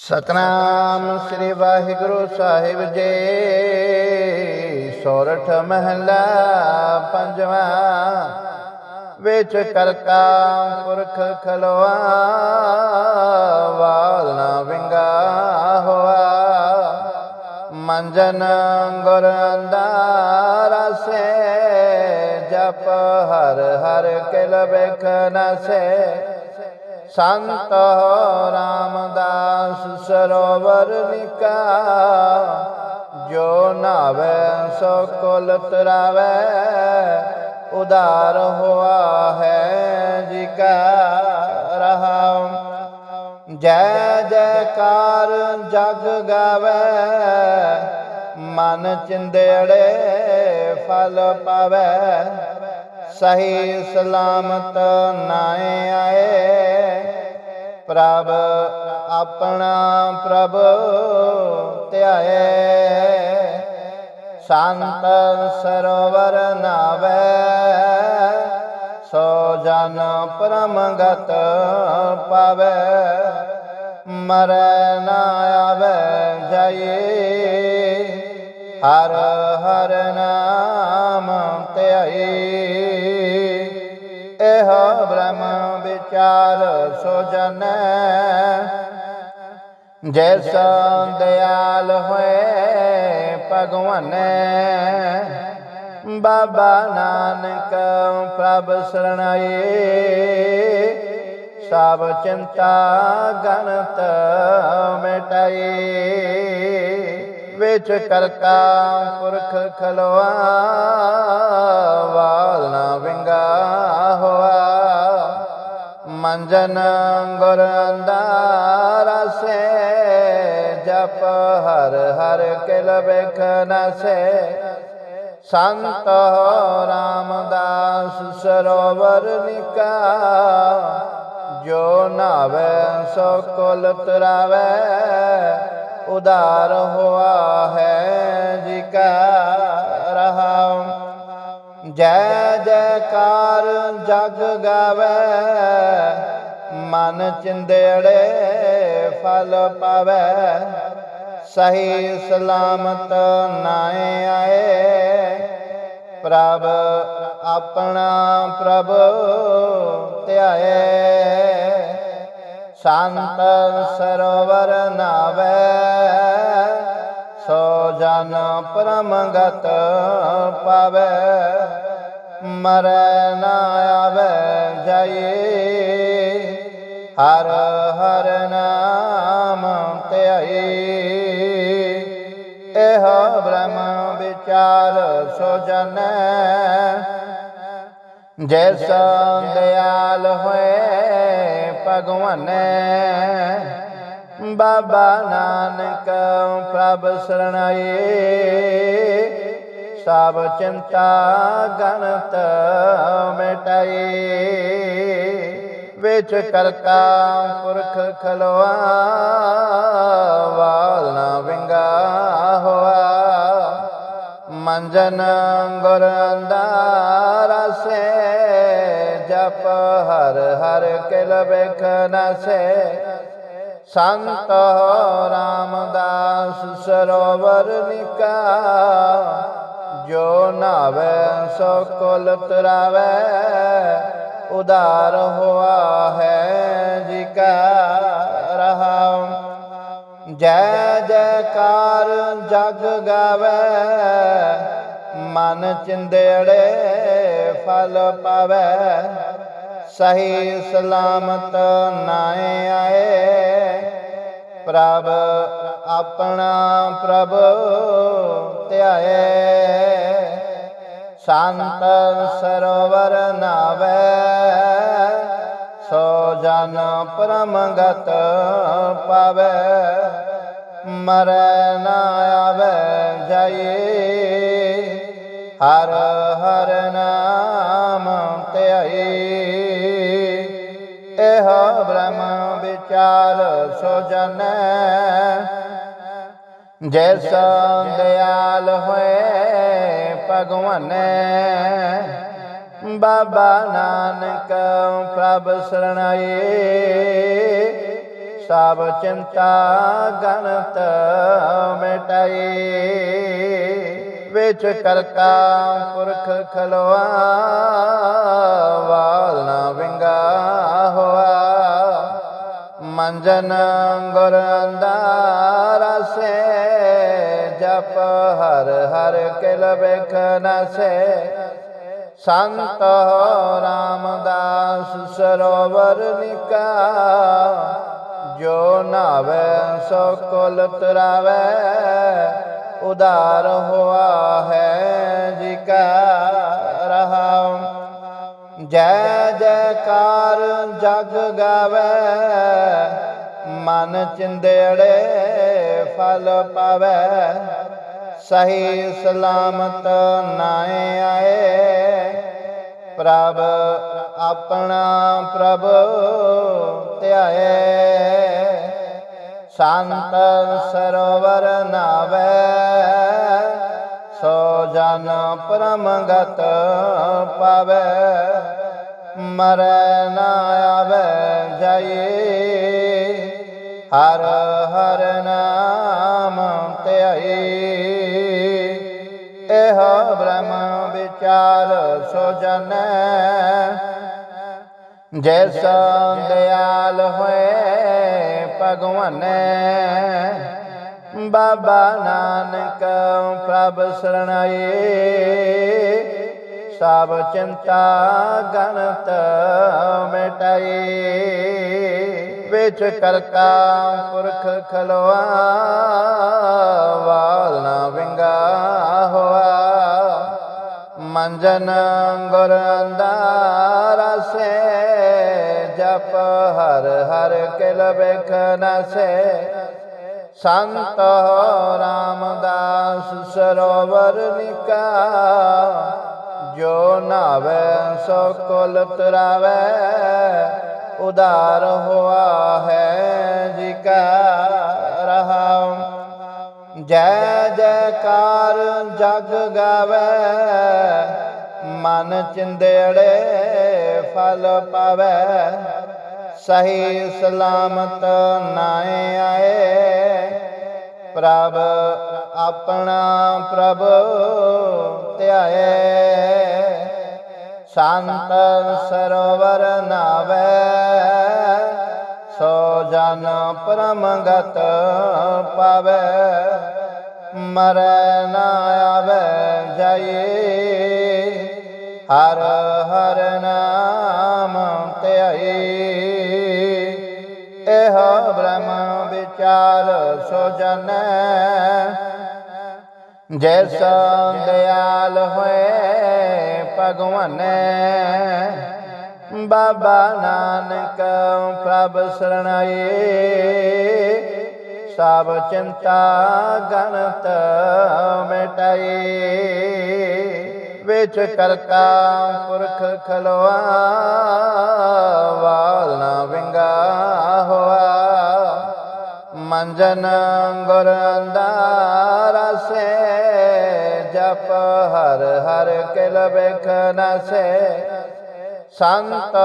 ਸਤਨਾਮ ਸ੍ਰੀ ਵਾਹਿਗੁਰੂ ਸਾਹਿਬ ਜੀ। ਸੋਰਠ ਮਹਲਾ ਪੰਜਵਾਂ, ਵਿੱਚ ਕਰਤਾ ਪੁਰਖ ਖਲੋਆ ਵਾਲ ਨਾ ਵਿੰਗਾ ਹੋਆ। ਮੰਜਨ ਗੁਰ ਅੰਦਾਰਾ ਸੇ ਜਪ ਹਰ ਹਰ ਕਿਲ ਵੇਖ ਸੇ ਸੰਤ ਰਾਮਦਾਸ ਸਰੋਵਰ ਨਿਕਾ। ਜੋ ਨਾਵੇ, ਸੋ ਕੁਲ ਤਰਾਵੇ ਉਦਾਰ ਹੋਆ ਹੈ ਜੀ ਕਾ ਰਹਾ। ਜੈ, ਜੈਕਾਰ ਜਗ ਗਾਵੇ, ਮਨ ਚਿੰਦੜੇ ਫਲ ਪਾਵੇ। ਸਹੀ ਸਲਾਮਤ ਨਾਏ ਪ੍ਰਭ, ਆਪਣਾ ਪ੍ਰਭ ਧਿਆਏ। ਸੰਤ ਸਰੋਵਰ ਨਾਵੇ, ਸੋ ਜਨ ਪਰਮਗਤ ਪਾਵੇ। ਮਰੈ ਨਾ ਆਵੇ ਜਾਏ ਹਰ ਹਰ ਨਾਮ ਜਨੈ। ਜੈਸਾ ਦਿਆਲ ਹੋਏ ਭਗਵਾਨ। ਬਾਬਾ ਨਾਨਕ ਪ੍ਰਭ ਸਰਣਾਏ। ਸਭ ਚਿੰਤਾ ਗਣਤ ਮਿਟਾਈ ਵਿੱਚ ਕਰਤਾ ਪੁਰਖ ਖਲੋਆ। ਵਾਲ ਮੰਜਨ ਗੁਰ ਅੰਦਾਰਾ ਸੇ ਜਪ ਹਰ ਹਰ ਕਿਲ ਵੇਖ ਨਸੇ ਸੰਤ ਰਾਮਦਾਸ ਸਰੋਵਰ ਨਿਕਾ ਜੋ ਨਾਵੇ ਸੋ ਕੁਲ ਤਰਾਵੇ ਉਦਾਰ ਹੋਆ ਹੈ ਜੈ ਜੈਕਾਰ ਜਗ ਗਾਵੇ, ਮਨ ਚਿੰਦੜੇ ਫਲ ਪਾਵੇ। ਸਹੀ ਸਲਾਮਤ ਨਾਏ ਆਏ, ਪ੍ਰਭ ਆਪਣਾ ਪ੍ਰਭ ਧਿਆਏ। ਸੰਤ ਸਰੋਵਰ ਨਾਵੇ ਸੋ ਜਨ ਪਰਮਗਤ ਪਾਵੇ, ਮਰੈ ਨਾ ਆਵੇ ਜਾਏ ਹਰ ਹਰ ਨਾਮ ਧਿਆਈ। ਇਹ ਬ੍ਰਹਮ ਵਿਚਾਰ ਸੋ ਜਨ। ਜੈਸਾ ਦਿਆਲ ਹੋਏ ਭਗਵਾਨੈ ਬਾਬਾ ਨਾਨਕ, ਪ੍ਰਭ ਸਰਣਾਏ ਸਭ ਚਿੰਤਾ ਗਣਤ ਮਿਟਾਈ। ਵਿੱਚ ਕਰਤਾ ਪੁਰਖ ਖਲੋਆ, ਵਾਲ ਨਾ ਵਿੰਗਾ ਹੋਆ। ਮੰਜਨ ਗੁਰ ਅੰਦਾਰਾ ਜਪ ਹਰ ਹਰ ਕਿਲ ਵੇਖ ਨਸੇ। ਸੰਤ ਰਾਮਦਾਸ ਸਰੋਵਰ ਨਿਕਾ। ਜੋ ਨਾਵੇ, ਸੋ ਕੁਲ ਤਰਾਵੇ, ਉਦਾਰ ਹੋਆ ਹੈ ਜੀ ਕਾ ਰਹਾ। ਜੈ ਜੈਕਾਰ ਜਗ ਗਾਵੇ, ਮਨ ਚਿੰਦੜੇ ਫਲ ਪਾਵੇ। ਸਹੀ ਸਲਾਮਤ ਨਾਏ ਆਏ ਪ੍ਰਭ, ਆਪਣਾ ਪ੍ਰਭ ਧਿਆਏ। ਸੰਤ ਸਰੋਵਰ ਨਾਵੇ, ਸੋ ਜਨ ਪਰਮਗਤ ਪਾਵੇ। ਮਰੈ ਨਾ ਆਵੇ ਜਾਏ ਹਰ ਹਰ ਨਾਮ ਧਿਆਈ। ਇਹ ਬ੍ਰਹਮ ਵਿਚਾਰ ਸੋ ਜਨੈ ਜੈਸਾ ਦਿਆਲ ਹੋਏ ਭਗਵਾਨੈ, ਬਾਬਾ ਨਾਨਕ ਪ੍ਰਭ ਸਰਣਾਏ ਸਭ ਚਿੰਤਾ ਗਣਤ ਮਿਟਾਈ। ਵਿੱਚ ਕਰਤਾ ਪੁਰਖ ਖਲੋਆ, ਵਾਲ ਨਾ ਵਿੰਗਾ। ਮੰਜਨ ਗੁਰ ਅੰਦਾਰਾ ਜਪ ਹਰ ਹਰ ਕਿਲ ਵੇਖ ਸੰਤ ਰਾਮਦਾਸ ਸਰੋਵਰ ਨਿਕਾ, ਜੋ ਨਾਵੇ ਸੋ ਕੁਲ ਤਰਾਵੇ। ਉਦਾਰ ਹੋਆ ਹੈ ਜੀ ਕਾ ਜੈ ਜੈਕਾਰ ਜਗ ਗਾਵੇ, ਮਨ ਚਿੰਦੜੇ ਫਲ ਪਾਵੇ। ਸਹੀ ਸਲਾਮਤ ਨਾਏ ਆਏ, ਪ੍ਰਭ ਆਪਣਾ ਪ੍ਰਭ ਧਿਆਏ। ਸੰਤ ਸਰੋਵਰ ਨਾਵੇ ਜਨ ਪਰਮਗਤ ਪਾਵੇ, ਮਰੈ ਨਾ ਆਵੇ ਜਾਏ ਹਰ ਹਰ ਨਾਮ ਧਿਆਈ ਇਹ ਬ੍ਰਹਮ ਵਿਚਾਰ ਸੋ ਜਨੈ। ਜੈਸਾ ਦਿਆਲ ਹੋਏ ਭਗਵਾਨੇ ਬਾਬਾ ਨਾਨਕ, ਪ੍ਰਭ ਸਰਣਾਏ। ਸਭ ਚਿੰਤਾ ਗਣਤ ਮਿਟਾਈ ਵਿੱਚ ਕਰਤਾ ਪੁਰਖ ਖਲੋਆ, ਵਾਲ ਨਾ ਵਿੰਗਾ ਹੋਆ। ਮੰਜਨ ਗੁਰ ਅੰਦਾਰਾ ਸੇ ਜਪ ਹਰ ਹਰ ਕਿਲ ਵੇਖ ਨਸੇ। ਸੰਤ ਰਾਮਦਾਸ ਸਰੋਵਰ ਨਿਕਾ। ਜੋ ਨਾਵੇ, ਸੋ ਕੁਲ ਤਰਾਵੇ ਉਦਾਰ ਹੋਆ ਹੈ ਜੀ ਕਾ ਰਹਾ। ਜੈ, ਜੈਕਾਰ ਜਗ ਗਾਵੇ, ਮਨ ਚਿੰਦੇੜੇ ਫਲ ਪਾਵੇ। ਸਹੀ ਸਲਾਮਤ ਨਾਏ ਆਏ ਪ੍ਰਭ, ਆਪਣਾ ਪ੍ਰਭ ਧਿਆਏ। ਸੰਤ ਸਰੋਵਰ ਨਾਵੇ, ਸੋ ਜਨ ਪਰਮਗਤ ਪਾਵੇ। ਮਰੈ ਨਾ ਆਵੇ ਜਾਏ ਹਰ ਹਰ ਬ੍ਰਹਮ ਸੋ ਜਨੈ। ਜੈਸਾ ਦਿਆਲ ਹੋਏ ਭਗਵਾਨੇ। ਬਾਬਾ ਨਾਨਕ ਪ੍ਰਭ ਸਰਣਾਏ ਸਭ ਚਿੰਤਾ ਗਣਤ ਮਿਟਾਈ। ਵਿੱਚ ਕਰਤਾ ਪੁਰਖ ਖਲੋਆ, ਵਾਲ ਨਾ ਵਿੰਗਾ ਹੋਆ। ਮੰਜਨ ਗੁਰ ਅੰਦਾਰਾ ਜਪ ਹਰ ਹਰ ਕਿਲ ਵੇਖ ਸੰਤ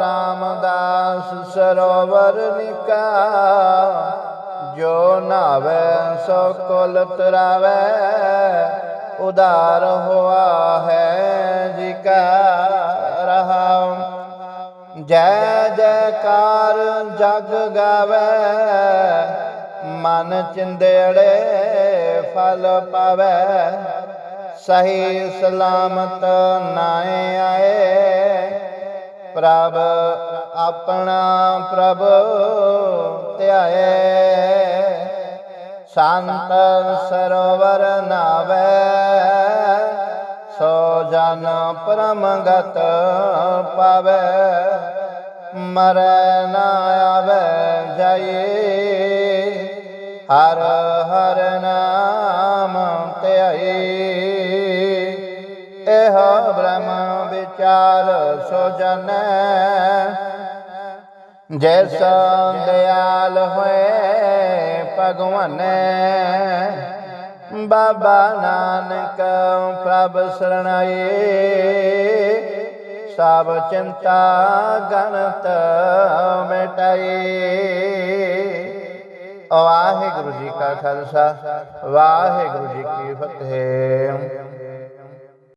ਰਾਮਦਾਸ ਸਰੋਵਰ ਨਿਕਾ, ਜੋ ਨਾਵੇ ਸੋ ਕੁਲ ਤਰਾਵੇ ਉਦਾਰ ਹੋਆ ਹੈ ਜੀ ਕਾ ਰਹਾ। ਜੈ ਜੈਕਾਰ ਜਗ ਗਾਵੇ, ਮਨ ਚਿੰਦੜੇ ਫਲ ਪਾਵੇ। ਸਹੀ ਸਲਾਮਤ ਨਾਏ ਆਏ, ਪ੍ਰਭ ਆਪਣਾ ਪ੍ਰਭ ਧਿਆਏ। ਸੰਤ ਸਰੋਵਰ ਨਾਵੇ, ਸੋ ਜਨ ਪਰਮਗਤ ਪਾਵੇ। ਮਰੈ ਨਾ ਆਵੇ ਜਾਏ ਹਰ ਹਰ ਨਾਮ ਧਿਆਈ। ਇਹ ਬ੍ਰਹਮ ਵਿਚਾਰ ਸੋ ਜਨੈ ਜੈਸਾ ਦਿਆਲ ਹੋਏ ਭਗਵਾਨੇ। ਬਾਬਾ ਨਾਨਕ ਪ੍ਰਭ ਸਰਣਾਏ ਸਭ ਚਿੰਤਾ ਗਣਤ ਮਿਟਾਈ। ਵਾਹਿਗੁਰੂ ਜੀ ਕਾ ਖਾਲਸਾ ਵਾਹਿਗੁਰੂ ਜੀ ਕੀ ਫਤਿਹ।